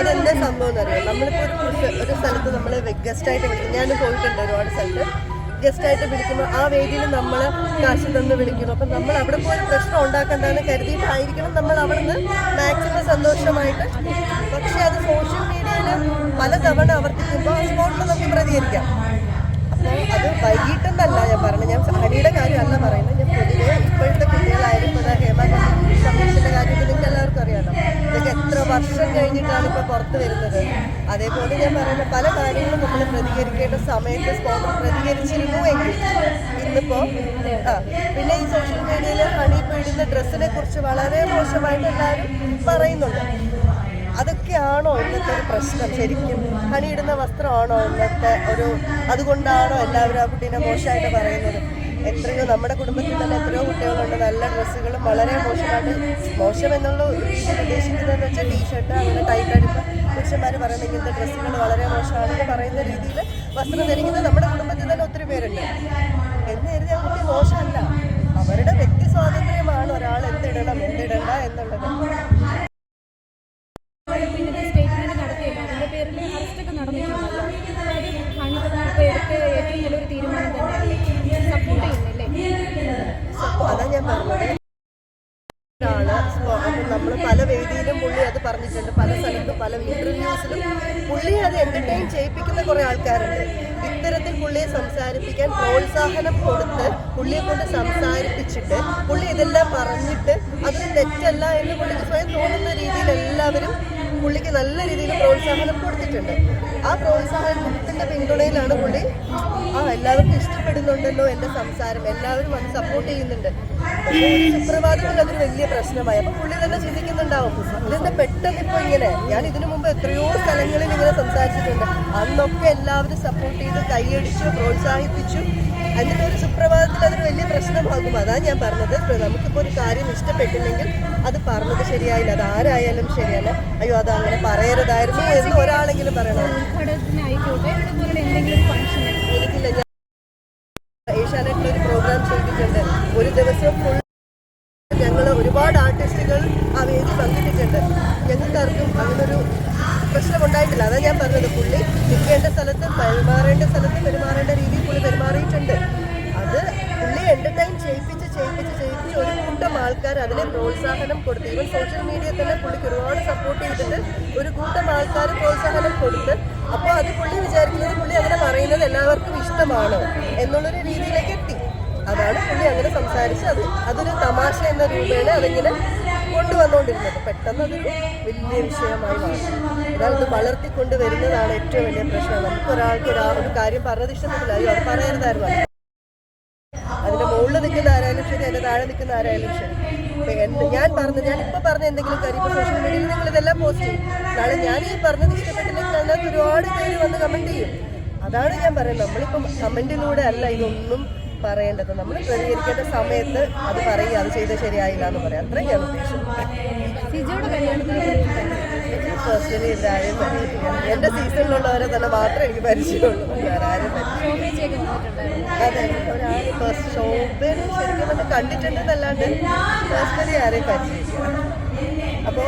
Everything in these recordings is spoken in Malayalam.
അതെന്താ സംഭവം എന്നറിയാം നമ്മളിപ്പോൾ ഒരു ഒരു സ്ഥലത്ത് നമ്മൾ ഗസ്റ്റായിട്ട് വിളിക്കും. ഞാൻ പോയിട്ടുണ്ട് ഒരുപാട് സ്ഥലത്ത്. ഗസ്റ്റായിട്ട് വിളിക്കുമ്പോൾ ആ വേദിയിൽ നമ്മൾ കാശ് തന്ന് വിളിക്കുന്നു. അപ്പം നമ്മൾ അവിടെ പോയി പ്രശ്നം ഉണ്ടാക്കണ്ടെന്ന് കരുതിയിട്ടായിരിക്കണം നമ്മൾ അവിടുന്ന് മാക്സിമം സന്തോഷമായിട്ട്. പക്ഷെ അത് സോഷ്യൽ മീഡിയയിൽ പലതവണ ആവർത്തിക്കുമ്പോൾ സ്പോട്ടിൽ നമുക്ക് പ്രതികരിക്കാം. അപ്പോൾ അത് വൈകിട്ടെന്നല്ല ഞാൻ പറഞ്ഞത്. ഞാൻ ഹരിയുടെ കാര്യമല്ല പറയുന്നത്. ഞാൻ പൊതുവെ പുറത്ത് വരുന്നത്. അതേപോലെ ഞാൻ പറയുന്ന പല കാര്യങ്ങളും നമ്മൾ പ്രതികരിക്കേണ്ട സമയത്ത് സ്പോട്ട് പ്രതികരിച്ചിരുന്നു എങ്കിൽ ഇന്നിപ്പോൾ പിന്നെ ഈ സോഷ്യൽ മീഡിയയിൽ ഹണി ഇപ്പോൾ ഡ്രസ്സിനെ കുറിച്ച് വളരെ മോശമായിട്ട് എല്ലാവരും പറയുന്നുണ്ട്. അതൊക്കെയാണോ ഇന്നത്തെ ഒരു പ്രശ്നം? ശരിക്കും ഹണിയിടുന്ന വസ്ത്രമാണോ ഇന്നത്തെ ഒരു അതുകൊണ്ടാണോ എല്ലാവരും ആ കുട്ടീനെ മോശമായിട്ട് പറയുന്നത്? എത്രയോ നമ്മുടെ കുടുംബത്തിൽ തന്നെ എത്രയോ കുട്ടികളുണ്ട്. നല്ല ഡ്രസ്സുകളും വളരെ മോശമായിട്ട് മോശം എന്നുള്ള ഉദ്ദേശിക്കുന്നതെന്ന് വെച്ചാൽ ടീഷർട്ട് അങ്ങനെ ടൈറ്റ് അടിപ്പ് പുരുഷന്മാർ പറയുന്ന ഇങ്ങനത്തെ ഡ്രസ്സുകൾ വളരെ മോശമാണെന്ന് പറയുന്ന രീതിയിൽ വസ്ത്രം ധരിക്കുന്ന നമ്മുടെ കുടുംബത്തിൽ തന്നെ ഒത്തിരി പേരുണ്ട്. എന്ന് കരുതി ആ കുട്ടി മോശമല്ല. അവരുടെ വ്യക്തി സ്വാതന്ത്ര്യമാണ് ഒരാൾ എന്തിടണം എന്തിടണ്ട എന്നുള്ളത്. നമ്മൾ പല വേദിയിലും പുള്ളി അത് പറഞ്ഞിട്ടുണ്ട്. പല സ്ഥലത്തും പല ഇന്റർവ്യൂസിലും പുള്ളി അത് എന്റർടൈൻ ചെയ്യിപ്പിക്കുന്ന കുറേ ആൾക്കാരുണ്ട്. ഇത്തരത്തിൽ പുള്ളിയെ സംസാരിപ്പിക്കാൻ പ്രോത്സാഹനം കൊടുത്ത് പുള്ളിയെ കൊണ്ട് സംസാരിപ്പിച്ചിട്ട് പുള്ളി ഇതെല്ലാം പറഞ്ഞിട്ട് അത് തെറ്റല്ല എന്ന് പുള്ളിക്ക് സ്വയം തോന്നുന്ന രീതിയിൽ എല്ലാവരും പുള്ളിക്ക് നല്ല രീതിയിൽ പ്രോത്സാഹനം കൊടുത്തിട്ടുണ്ട്. ആ പ്രോത്സാഹനത്തിന്റെ പിന്തുണയിലാണ് പുള്ളി ആ എല്ലാവർക്കും ഇഷ്ടപ്പെടുന്നുണ്ടല്ലോ എന്റെ സംസാരം എല്ലാവരും അത് സപ്പോർട്ട് ചെയ്യുന്നുണ്ട്. സുപ്രഭാതത്തിൽ അതൊരു വലിയ പ്രശ്നമായി. അപ്പൊ പുള്ളി തന്നെ ചിന്തിക്കുന്നുണ്ടാവും ഇതെന്താ പെട്ടെന്ന് ഇപ്പൊ ഇങ്ങനെ? ഞാൻ ഇതിനു മുമ്പ് എത്രയോ സ്ഥലങ്ങളിൽ ഇങ്ങനെ സംസാരിച്ചിട്ടുണ്ട്. അന്നൊക്കെ എല്ലാവരും സപ്പോർട്ട് ചെയ്ത് കൈയടിച്ചു പ്രോത്സാഹിപ്പിച്ചു. അതിന്റെ ഒരു സുപ്രഭാതത്തിൽ അതൊരു വലിയ പ്രശ്നമാകും. അതാണ് ഞാൻ പറഞ്ഞത്. നമുക്കിപ്പോൾ നമുക്കിപ്പോ ഒരു കാര്യം ഇഷ്ടപ്പെട്ടില്ലെങ്കിൽ അത് പറഞ്ഞത് ശരിയായില്ല. അത് ആരായാലും ശരിയല്ല. അയ്യോ അത് അങ്ങനെ പറയരുതായിരുന്നു എന്ന് ഒരാളെങ്കിലും പറയണം. എനിക്കില്ല. ഞാൻ ഏഷ്യാനെറ്റിൽ ഒരു പ്രോഗ്രാം ചെയ്തിട്ടുണ്ട്. ഒരു ദിവസം ഫുൾ ഞങ്ങൾ ഒരുപാട് ആർട്ടിസ്റ്റുകൾ ആ വേദി പങ്കിട്ടിട്ടുണ്ട് ഞങ്ങൾക്കാർക്കും അങ്ങനൊരു പ്രശ്നമുണ്ടായിട്ടില്ല. അതാണ് അതാ ഞാൻ പറഞ്ഞത്. പുള്ളി നിൽക്കേണ്ട സ്ഥലത്തും പെരുമാറേണ്ട സ്ഥലത്തും പ്രോത്സാഹനം കൊടുത്ത് ഈവൻ സോഷ്യൽ മീഡിയ തന്നെ പുള്ളിക്ക് ഒരുപാട് സപ്പോർട്ട് ചെയ്തിട്ട് ഒരു കൂട്ടം ആൾക്കാർ പ്രോത്സാഹനം കൊടുത്ത് അപ്പോൾ അത് പുള്ളി വിചാരിക്കുന്നത് പുള്ളി അങ്ങനെ പറയുന്നത് എല്ലാവർക്കും ഇഷ്ടമാണ് എന്നുള്ളൊരു രീതിയിലേക്ക് എത്തി. അതാണ് പുള്ളി അങ്ങനെ സംസാരിച്ച് അത് അതൊരു തമാശ എന്ന രൂപേണ അതിങ്ങനെ കൊണ്ടുവന്നുകൊണ്ടിരുന്നത് പെട്ടെന്ന് അതൊരു വലിയ വിഷയമായി മാറി. അതായത് വളർത്തിക്കൊണ്ട് വരുന്നതാണ് ഏറ്റവും വലിയ പ്രശ്നം. നമുക്ക് ഒരാൾക്ക് ഒരാൾ ഒരു കാര്യം പറഞ്ഞത് ഇഷ്ടപ്പെട്ടില്ല. അയ്യോ അത് പറയരുതായിരുന്നു. അതിന്റെ മുകളിൽ നിൽക്കുന്ന ആരായാലും ശരി അതിന്റെ താഴെ നിൽക്കുന്ന ആരായാലും ശരി. ഞാൻ പറഞ്ഞ ഞാൻ ഇപ്പൊ പറഞ്ഞ എന്തെങ്കിലും കാര്യം ഇപ്പൊ സോഷ്യൽ മീഡിയയിൽ നിങ്ങൾ ഇതെല്ലാം പോസ്റ്റ് ചെയ്യും. നാളെ ഞാൻ ഈ പറഞ്ഞത് ഇഷ്ടപ്പെട്ടില്ലെങ്കിൽ അതിനകത്ത് ഒരുപാട് പേര് വന്ന് കമന്റ് ചെയ്യും. അതാണ് ഞാൻ പറയുന്നത്. നമ്മളിപ്പം കമന്റിലൂടെ അല്ല ഇതൊന്നും പറയേണ്ടത്. നമ്മൾ പ്രതികരിക്കേണ്ട സമയത്ത് അത് പറയുക അത് ചെയ്ത് ശരിയായില്ല എന്ന് പറയാം. അത്രയും ഞാൻ ഉദ്ദേശിച്ചത് സിജോയുടെ കല്യാണത്തിന് പോയിട്ടുണ്ടായിരുന്നു. പേഴ്സണലി എന്റെ സീസണിലുള്ളവരെ തന്നെ മാത്രമേ എനിക്ക് പരിചയമുള്ളൂ. വേറെ ആരും പരിചയം അതെ. ഒരാൾ ഫസ്റ്റ് ശരിക്കും നമ്മൾ കണ്ടിട്ടുണ്ടെന്നല്ലാണ്ട് പേഴ്സണലി ആരെയും പരിചയിക്കണം അപ്പോൾ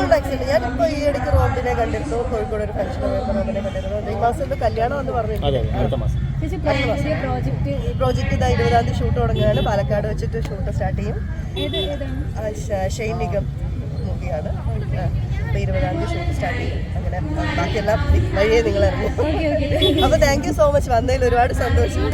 ഉണ്ട് ഞാനിപ്പോൾ ഈ ഇടയ്ക്ക് റോബിനെ കണ്ടിരുന്നു. കോഴിക്കോട് ഒരു ഫംഗ്ഷൻ പോയപ്പോൾ റോബിനെ കണ്ടിരുന്നു. ഈ മാസം. കല്യാണം എന്ന് പറഞ്ഞു പ്രോജക്റ്റ് ഈ പ്രോജക്റ്റ് ഇതാ ഇരുപതാം തീയതി ഷൂട്ട് തുടങ്ങുകയാണ്. പാലക്കാട് വെച്ചിട്ട് ഷൂട്ട് സ്റ്റാർട്ട് ചെയ്യും. ഏത് ഷെയ്ൻ അപ്പോൾ ഇരുപതാം തീയതി ഷൂട്ട് സ്റ്റാർട്ട് ചെയ്യും. അങ്ങനെ ബാക്കിയെല്ലാം വഴിയേ നിങ്ങൾ ഓക്കെ അപ്പോൾ താങ്ക് യു സോ മച്ച് വന്നതിൽ ഒരുപാട് സന്തോഷം.